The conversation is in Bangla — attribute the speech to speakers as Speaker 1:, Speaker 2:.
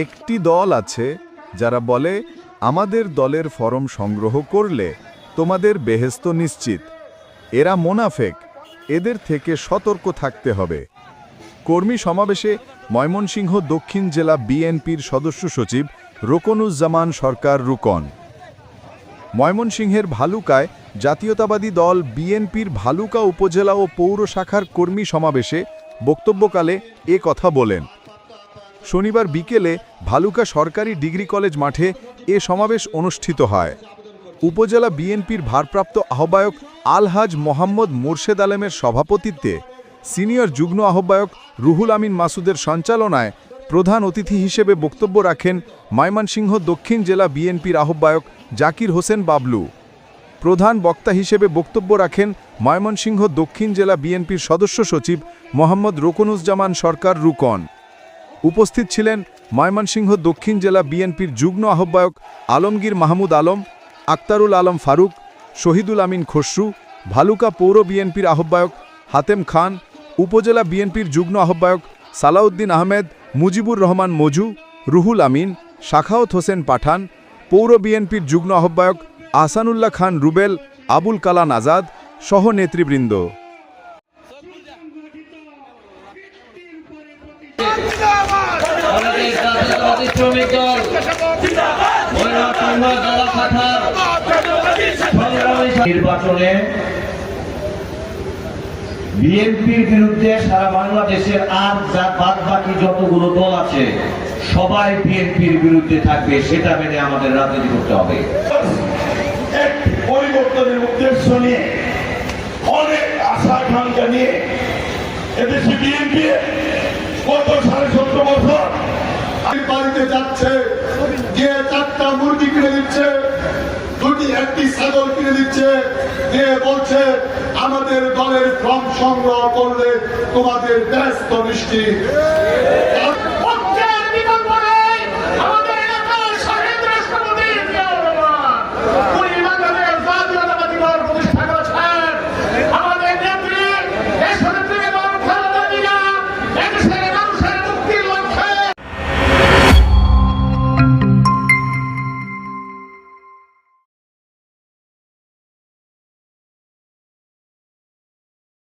Speaker 1: একটি দল আছে যারা বলে, আমাদের দলের ফরম সংগ্রহ করলে তোমাদের বেহেস্ত নিশ্চিত। এরা মোনাফেক, এদের থেকে সতর্ক থাকতে হবে। কর্মী সমাবেশে ময়মনসিংহ দক্ষিণ জেলা বিএনপির সদস্য সচিব রোকনুজ্জামান সরকার রুকন। ময়মনসিংহের ভালুকায় জাতীয়তাবাদী দল বিএনপির ভালুকা উপজেলা ও পৌর শাখার কর্মী সমাবেশে বক্তব্যকালে এ কথা বলেন। শনিবার বিকেলে ভালুকা সরকারি ডিগ্রি কলেজ মাঠে এ সমাবেশ অনুষ্ঠিত হয়। উপজেলা বিএনপির ভারপ্রাপ্ত আহ্বায়ক আলহাজ মোহাম্মদ মোর্শেদ আলেমের সভাপতিত্বে সিনিয়র যুগ্ম আহ্বায়ক রুহুল আমিন মাসুদের সঞ্চালনায় প্রধান অতিথি হিসেবে বক্তব্য রাখেন ময়মনসিংহ দক্ষিণ জেলা বিএনপির আহ্বায়ক জাকির হোসেন বাবলু। প্রধান বক্তা হিসেবে বক্তব্য রাখেন ময়মনসিংহ দক্ষিণ জেলা বিএনপির সদস্য সচিব মোহাম্মদ রোকনুজ্জামান সরকার রুকন। উপস্থিত ছিলেন ময়মনসিংহ দক্ষিণ জেলা বিএনপির যুগ্ম আহ্বায়ক আলমগীর মাহমুদ আলম, আক্তারুল আলম ফারুক, শহীদুল আমিন খসরু, ভালুকা পৌর বিএনপির আহ্বায়ক হাতেম খান, উপজেলা বিএনপির যুগ্ম আহ্বায়ক সালাউদ্দিন আহমেদ, মুজিবুর রহমান মজু, রুহুল আমিন, শাখাওত হোসেন পাঠান, পৌর বিএনপির যুগ্ম আহ্বায়ক আহসানুল্লাহ খান রুবেল, আবুল কালান আজাদ সহ নেতৃবৃন্দ
Speaker 2: নির্বাচনে বিএনপির বিরুদ্ধে সারা বাংলাদেশের আর যা বাদ বাকি যতগুলো দল আছে, সবাই বিএনপির বিরুদ্ধে থাকবে, সেটা মেনে আমাদের রাজনীতি করতে হবে।
Speaker 3: এদেশে বিএনপি গত সাড়ে সতেরো বছর বাড়িতে যাচ্ছে, যে চারটা মুরগি কিনে দিচ্ছে, দুটি, একটি ছাগল কিনে দিচ্ছে, যে বলছে, আমাদের দলের ফর্ম সংগ্রহ করলে তোমাদের ব্যস্ত মিষ্টি।